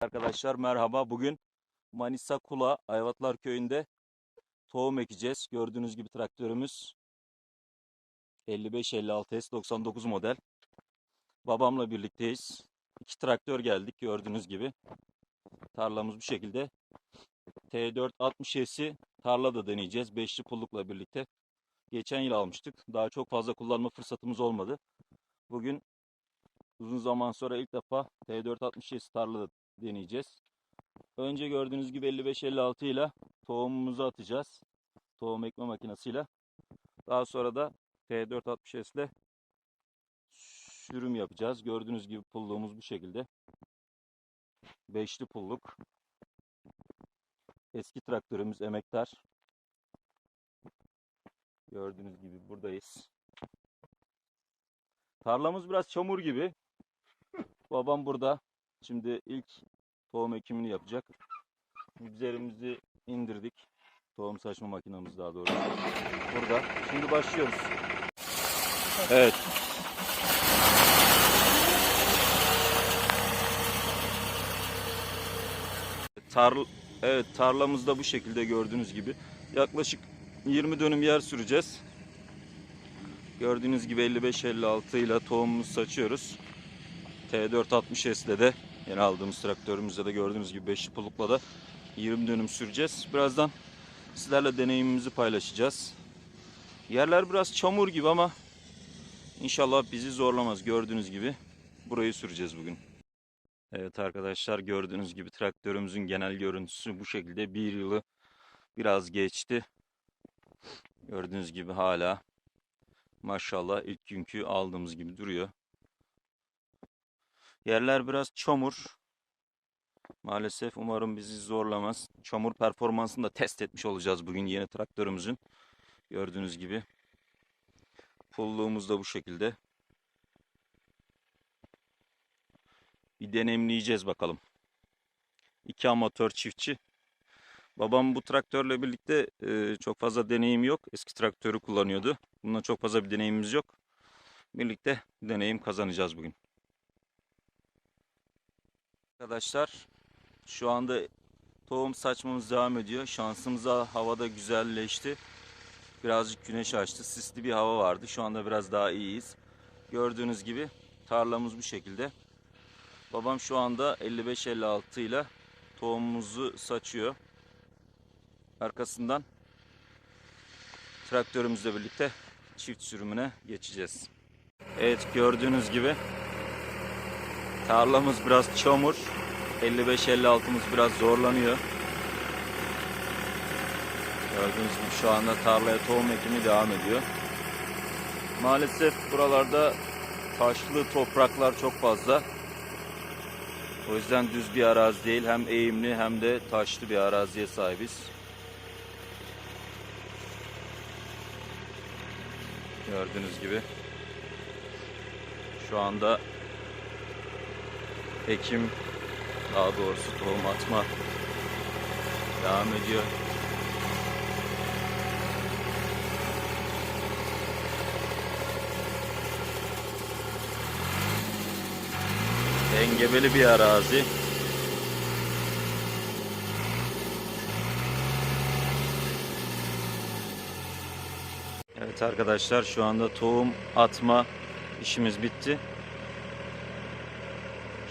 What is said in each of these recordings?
Arkadaşlar merhaba. Bugün Manisa Kula Ayvatlar Köyü'nde tohum ekeceğiz. Gördüğünüz gibi traktörümüz 55-56S 99 model. Babamla birlikteyiz. İki traktör geldik gördüğünüz gibi. Tarlamız bu şekilde. T460S'i tarlada deneyeceğiz. Beşli pullukla birlikte. Geçen yıl almıştık. Daha çok fazla kullanma fırsatımız olmadı. Bugün uzun zaman sonra ilk defa T460S tarlada deneyeceğiz. Önce gördüğünüz gibi 55-56 ile tohumumuzu atacağız. Tohum ekme makinesiyle. Daha sonra da T460S ile sürüm yapacağız. Gördüğünüz gibi pulluğumuz bu şekilde. Beşli pulluk. Eski traktörümüz emektar. Gördüğünüz gibi buradayız. Tarlamız biraz çamur gibi. Babam burada. Şimdi ilk tohum ekimini yapacak. Gübrelerimizi indirdik. Tohum saçma makinamız daha doğrusu. Burada. Şimdi başlıyoruz. Evet. Tar evet tarlamız da bu şekilde gördüğünüz gibi. Yaklaşık 20 dönüm yer süreceğiz. Gördüğünüz gibi 55-56 ile tohumumuzu saçıyoruz. T460S ile de yeni aldığımız traktörümüzde de gördüğünüz gibi 5'li pulukla da 20 dönüm süreceğiz. Birazdan sizlerle deneyimimizi paylaşacağız. Yerler biraz çamur gibi ama inşallah bizi zorlamaz. Gördüğünüz gibi burayı süreceğiz bugün. Evet arkadaşlar gördüğünüz gibi traktörümüzün genel görüntüsü bu şekilde. Bir yılı biraz geçti. Gördüğünüz gibi hala maşallah ilk günkü aldığımız gibi duruyor. Yerler biraz çamur. Maalesef umarım bizi zorlamaz. Çamur performansını da test etmiş olacağız bugün yeni traktörümüzün. Gördüğünüz gibi. Pulluğumuz da bu şekilde. Bir deneyimleyeceğiz bakalım. İki amatör çiftçi. Babam bu traktörle birlikte e, çok fazla deneyim yok. Eski traktörü kullanıyordu. Bununla çok fazla bir deneyimimiz yok. Birlikte deneyim kazanacağız bugün. Arkadaşlar şu anda tohum saçmamız devam ediyor. Şansımıza havada güzelleşti. Birazcık güneş açtı. Sisli bir hava vardı. Şu anda biraz daha iyiyiz. Gördüğünüz gibi tarlamız bu şekilde. Babam şu anda 55-56 ile tohumumuzu saçıyor. Arkasından traktörümüzle birlikte çift sürümüne geçeceğiz. Evet gördüğünüz gibi tarlamız biraz çamur. 55-56'mız biraz zorlanıyor. Gördüğünüz gibi şu anda tarlaya tohum ekimi devam ediyor. Maalesef buralarda taşlı topraklar çok fazla. O yüzden düz bir arazi değil. Hem eğimli hem de taşlı bir araziye sahibiz. Gördüğünüz gibi. Şu anda ekim daha doğrusu tohum atma devam ediyor. Engebeli bir arazi. Evet arkadaşlar şu anda tohum atma işimiz bitti.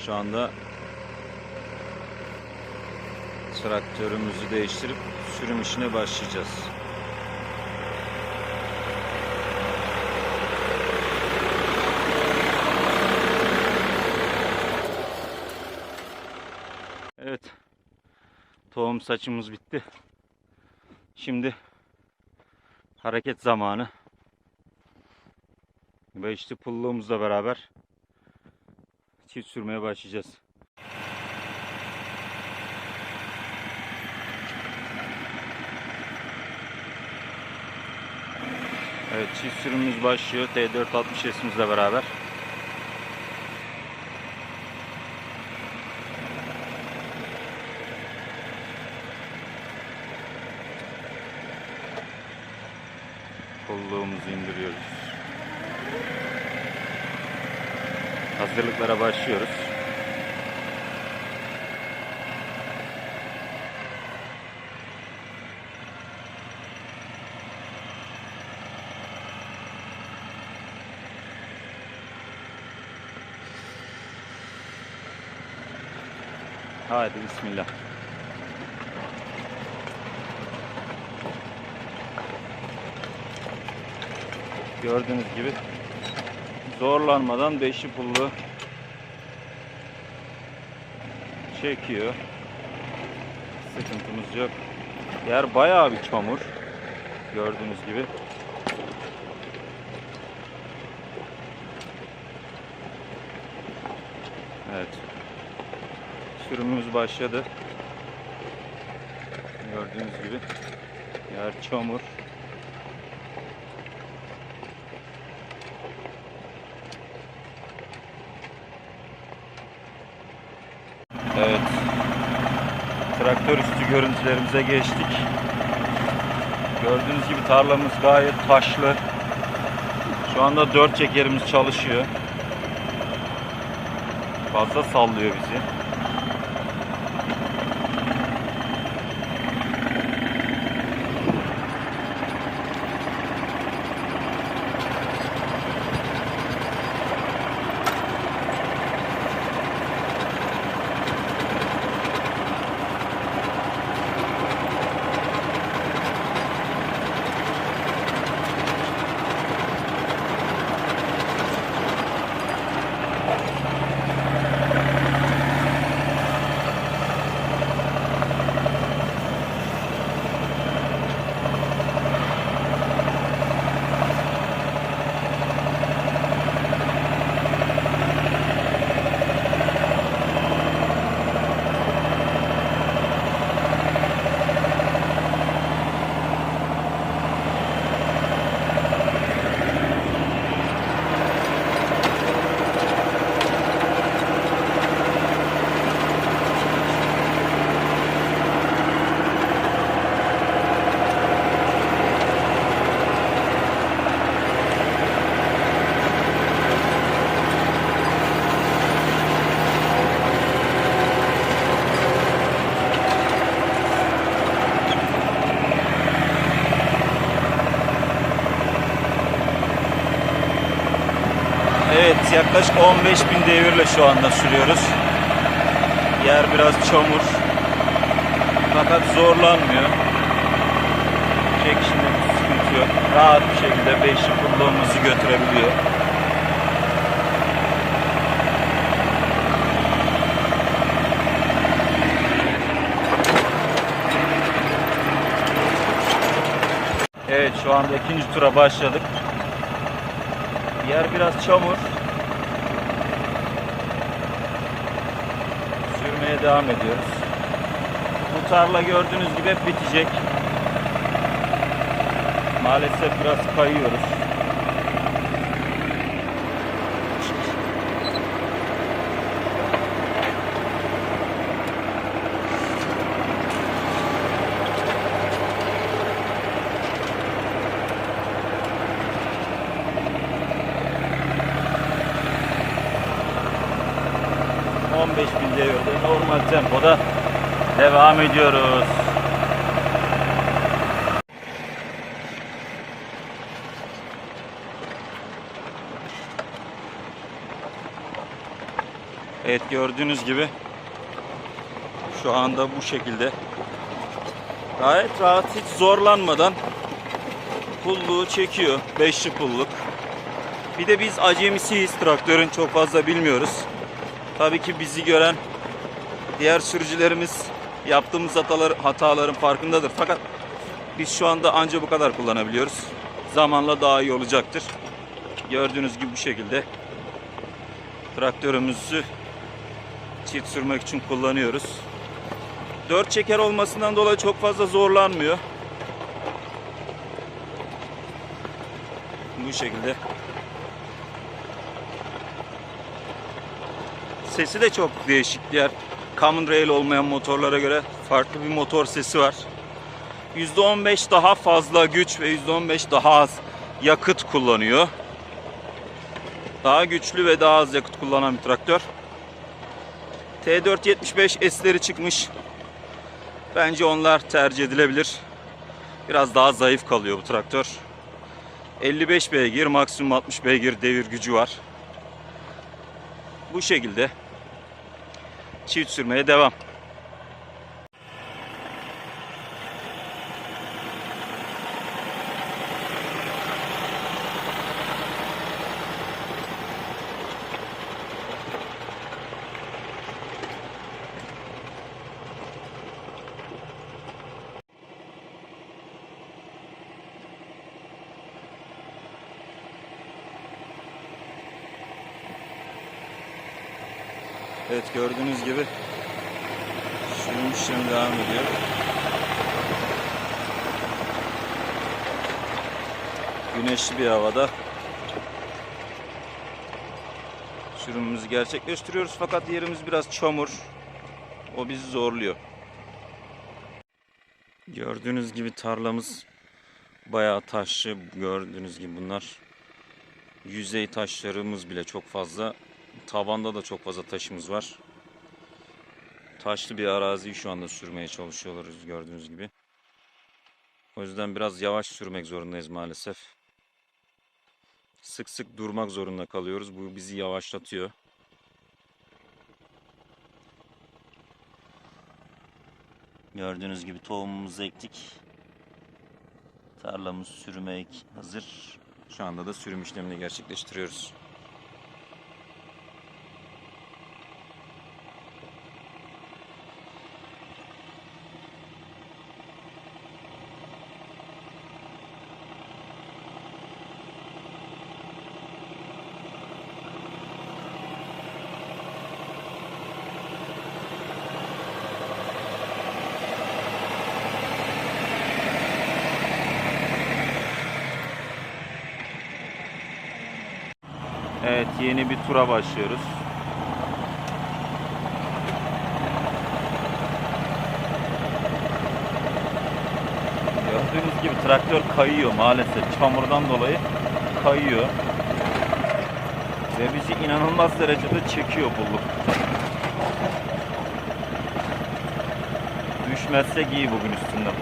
Şu anda traktörümüzü değiştirip sürüm işine başlayacağız. Evet. Tohum saçımız bitti. Şimdi hareket zamanı. Ve işte pulluğumuzla beraber çift sürmeye başlayacağız. Evet çift sürümümüz başlıyor. T460 S'imizle beraber. Kolluğumuzu indiriyoruz. hazırlıklara başlıyoruz. Haydi bismillah. Gördüğünüz gibi zorlanmadan beşli pullu çekiyor. Sıkıntımız yok. Yer bayağı bir çamur. Gördüğünüz gibi. Evet. Sürümümüz başladı. Gördüğünüz gibi. Yer çamur. Evet. Traktör görüntülerimize geçtik. Gördüğünüz gibi tarlamız gayet taşlı. Şu anda dört çekerimiz çalışıyor. Fazla sallıyor bizi. Evet yaklaşık 15 bin devirle şu anda sürüyoruz. Yer biraz çamur. Fakat zorlanmıyor. Çekişinde bir sıkıntı yok. Rahat bir şekilde 5 kulluğumuzu götürebiliyor. Evet şu anda ikinci tura başladık. Yer biraz çamur. Devam ediyoruz. Bu tarla gördüğünüz gibi bitecek. Maalesef biraz kayıyoruz. ...15 bin devirde normal tempoda devam ediyoruz. Evet gördüğünüz gibi şu anda bu şekilde gayet rahat hiç zorlanmadan pulluğu çekiyor. Beşli pulluk. Bir de biz acemisiyiz traktörün çok fazla bilmiyoruz. Tabii ki bizi gören diğer sürücülerimiz yaptığımız hatalar, hataların farkındadır. Fakat biz şu anda anca bu kadar kullanabiliyoruz. Zamanla daha iyi olacaktır. Gördüğünüz gibi bu şekilde traktörümüzü çift sürmek için kullanıyoruz. Dört çeker olmasından dolayı çok fazla zorlanmıyor. Bu şekilde. Sesi de çok değişik. Diğer common rail olmayan motorlara göre farklı bir motor sesi var. %15 daha fazla güç ve %15 daha az yakıt kullanıyor. Daha güçlü ve daha az yakıt kullanan bir traktör. T475 S'leri çıkmış. Bence onlar tercih edilebilir. Biraz daha zayıf kalıyor bu traktör. 55 beygir, maksimum 60 beygir devir gücü var. Bu şekilde çift sürmeye devam. Evet gördüğünüz gibi sürüm işlemi devam ediyor. Güneşli bir havada sürümümüzü gerçekleştiriyoruz fakat yerimiz biraz çamur. O bizi zorluyor. Gördüğünüz gibi tarlamız bayağı taşlı. Gördüğünüz gibi bunlar yüzey taşlarımız bile çok fazla. Tavanda da çok fazla taşımız var. Taşlı bir araziyi şu anda sürmeye çalışıyoruz gördüğünüz gibi. O yüzden biraz yavaş sürmek zorundayız maalesef. Sık sık durmak zorunda kalıyoruz. Bu bizi yavaşlatıyor. Gördüğünüz gibi tohumumuzu ektik. Tarlamız sürüme ek- hazır. Şu anda da sürüm işlemini gerçekleştiriyoruz. Evet yeni bir tura başlıyoruz. Gördüğünüz gibi traktör kayıyor maalesef çamurdan dolayı kayıyor. Ve bizi inanılmaz derecede çekiyor bulluk. Düşmezsek iyi bugün üstünden.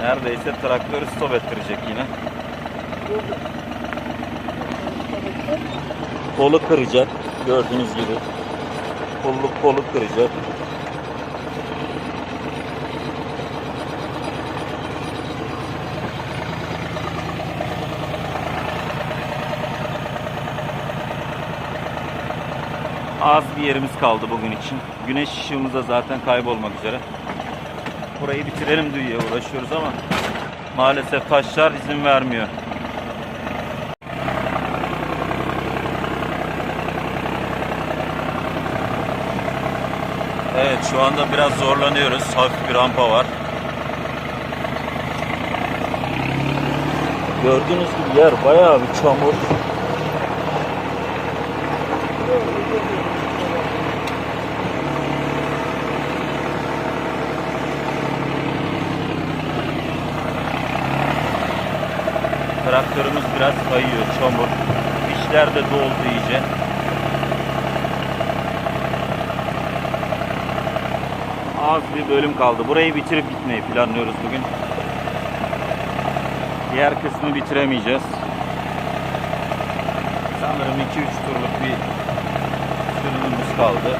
Neredeyse traktörü stop ettirecek yine. Kolu kıracak gördüğünüz gibi. Kolluk kolu kıracak. Az bir yerimiz kaldı bugün için. Güneş ışığımız da zaten kaybolmak üzere. Burayı bitirelim diye uğraşıyoruz ama maalesef taşlar izin vermiyor. Evet şu anda biraz zorlanıyoruz. Hafif bir rampa var. Gördüğünüz gibi yer bayağı bir çamur. Traktörümüz biraz kayıyor, çamur. İşler de doldu iyice. Az bir bölüm kaldı. Burayı bitirip gitmeyi planlıyoruz bugün. Diğer kısmı bitiremeyeceğiz. Sanırım 2-3 turluk bir sürümümüz kaldı.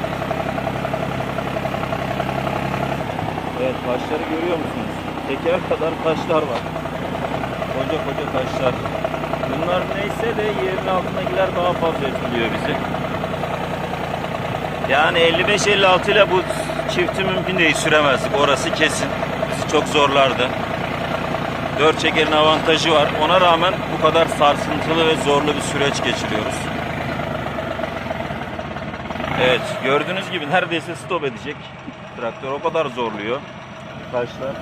Evet taşları görüyor musunuz? Teker kadar taşlar var. Koca koca taşlar. Bunlar neyse de yerin altındakiler daha fazla etkiliyor bizi. Yani 55-56 ile bu çifti mümkün değil süremezdik. Orası kesin. Bizi çok zorlardı. Dört çekerin avantajı var. Ona rağmen bu kadar sarsıntılı ve zorlu bir süreç geçiriyoruz. Evet gördüğünüz gibi neredeyse stop edecek. Traktör o kadar zorluyor. Taşlar.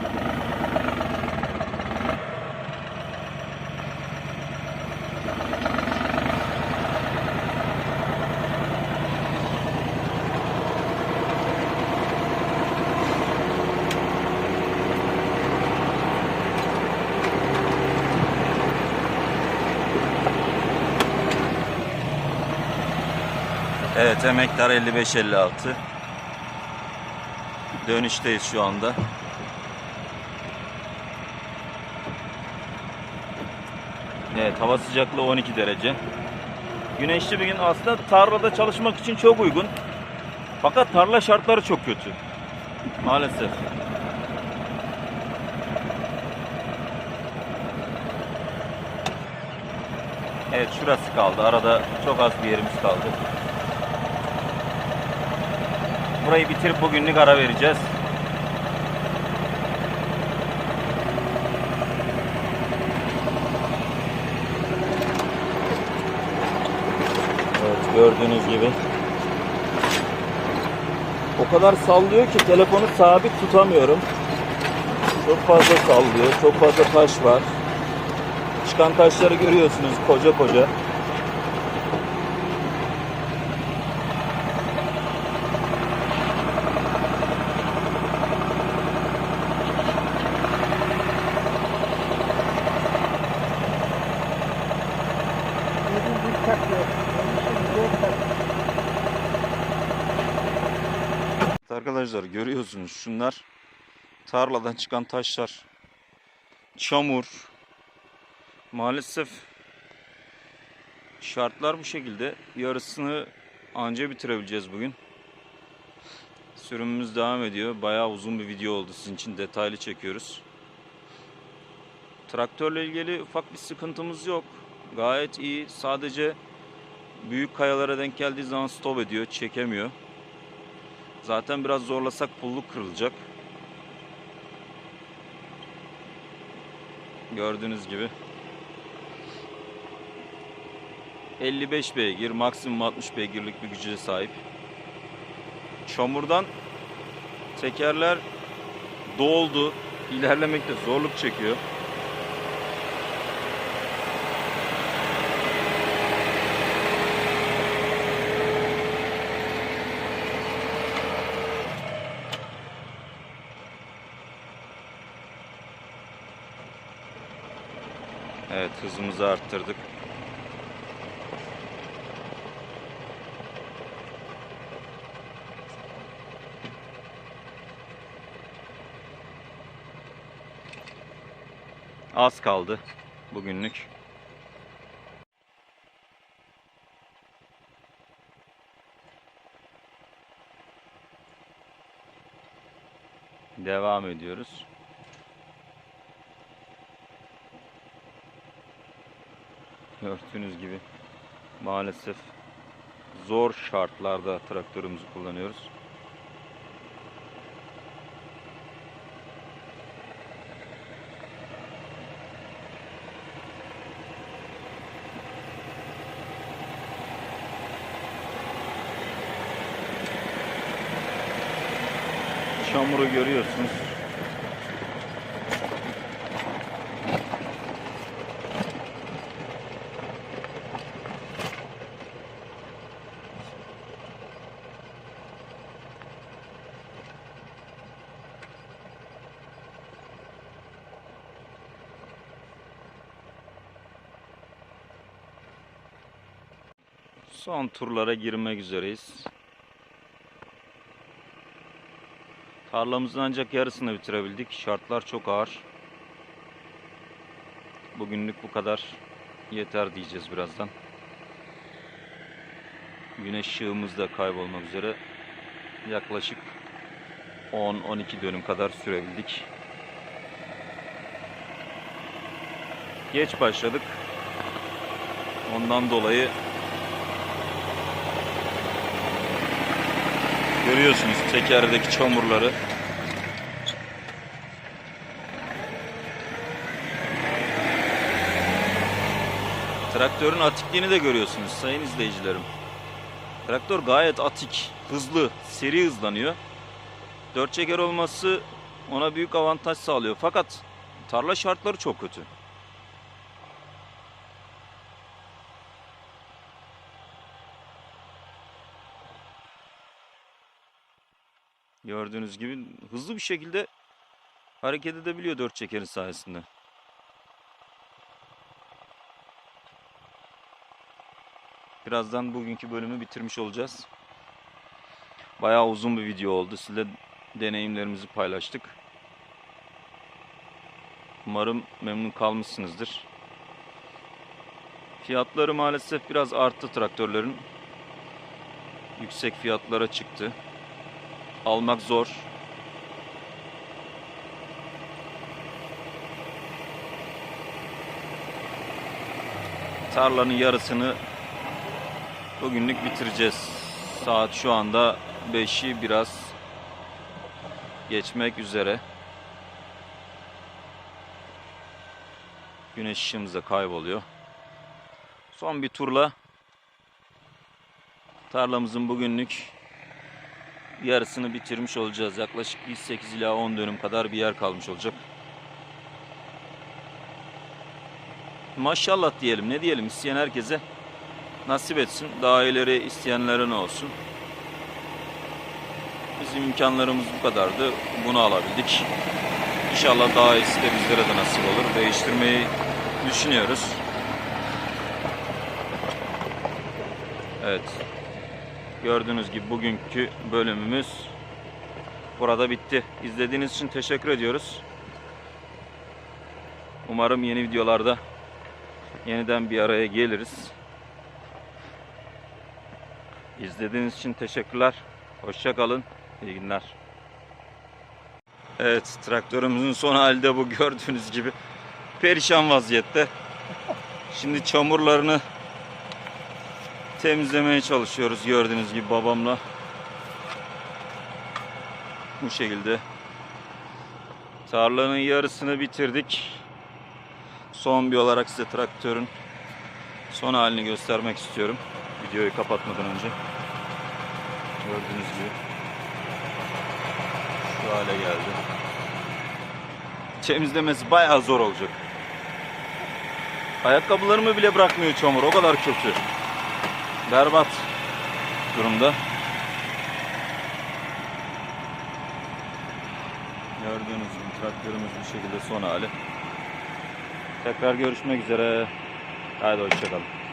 Evet emektar 55-56. Dönüşteyiz şu anda. Evet hava sıcaklığı 12 derece. Güneşli bir gün aslında tarlada çalışmak için çok uygun. Fakat tarla şartları çok kötü. Maalesef. Evet şurası kaldı. Arada çok az bir yerimiz kaldı. Burayı bitirip bugünlük ara vereceğiz. Evet gördüğünüz gibi. O kadar sallıyor ki telefonu sabit tutamıyorum. Çok fazla sallıyor. Çok fazla taş var. Çıkan taşları görüyorsunuz koca koca. Arkadaşlar görüyorsunuz şunlar tarladan çıkan taşlar. Çamur. Maalesef şartlar bu şekilde. Yarısını anca bitirebileceğiz bugün. Sürümümüz devam ediyor. Bayağı uzun bir video oldu sizin için detaylı çekiyoruz. Traktörle ilgili ufak bir sıkıntımız yok. Gayet iyi. Sadece büyük kayalara denk geldiği zaman stop ediyor, çekemiyor. Zaten biraz zorlasak pulluk kırılacak. Gördüğünüz gibi. 55 beygir, maksimum 60 beygirlik bir güce sahip. Çamurdan tekerler doldu. İlerlemekte zorluk çekiyor. Evet hızımızı arttırdık. Az kaldı bugünlük. Devam ediyoruz. Gördüğünüz gibi maalesef zor şartlarda traktörümüzü kullanıyoruz. Çamuru görüyorsunuz. Son turlara girmek üzereyiz. Tarlamızın ancak yarısını bitirebildik. Şartlar çok ağır. Bugünlük bu kadar yeter diyeceğiz birazdan. Güneş ışığımız da kaybolmak üzere. Yaklaşık 10-12 dönüm kadar sürebildik. Geç başladık. Ondan dolayı Görüyorsunuz tekerdeki çamurları. Traktörün atikliğini de görüyorsunuz sayın izleyicilerim. Traktör gayet atik, hızlı, seri hızlanıyor. Dört çeker olması ona büyük avantaj sağlıyor. Fakat tarla şartları çok kötü. Gördüğünüz gibi hızlı bir şekilde hareket edebiliyor dört çekerin sayesinde. Birazdan bugünkü bölümü bitirmiş olacağız. Bayağı uzun bir video oldu. Sizle deneyimlerimizi paylaştık. Umarım memnun kalmışsınızdır. Fiyatları maalesef biraz arttı traktörlerin. Yüksek fiyatlara çıktı almak zor. Tarlanın yarısını bugünlük bitireceğiz. Saat şu anda 5'i biraz geçmek üzere. Güneş ışığımız da kayboluyor. Son bir turla Tarlamızın bugünlük yarısını bitirmiş olacağız. Yaklaşık 8 ila 10 dönüm kadar bir yer kalmış olacak. Maşallah diyelim ne diyelim isteyen herkese nasip etsin. Daha ileri isteyenlerin olsun. Bizim imkanlarımız bu kadardı. Bunu alabildik. İnşallah daha iyisi de bizlere de nasip olur. Değiştirmeyi düşünüyoruz. Evet. Gördüğünüz gibi bugünkü bölümümüz burada bitti. İzlediğiniz için teşekkür ediyoruz. Umarım yeni videolarda yeniden bir araya geliriz. İzlediğiniz için teşekkürler. Hoşça kalın. İyi günler. Evet, traktörümüzün son hali de bu gördüğünüz gibi. Perişan vaziyette. Şimdi çamurlarını temizlemeye çalışıyoruz gördüğünüz gibi babamla. Bu şekilde. Tarlanın yarısını bitirdik. Son bir olarak size traktörün son halini göstermek istiyorum. Videoyu kapatmadan önce. Gördüğünüz gibi. Şu hale geldi. Temizlemesi bayağı zor olacak. Ayakkabılarımı bile bırakmıyor çamur. O kadar kötü. Berbat durumda. Gördüğünüz gibi traktörümüz bu şekilde son hali. Tekrar görüşmek üzere. Haydi hoşçakalın.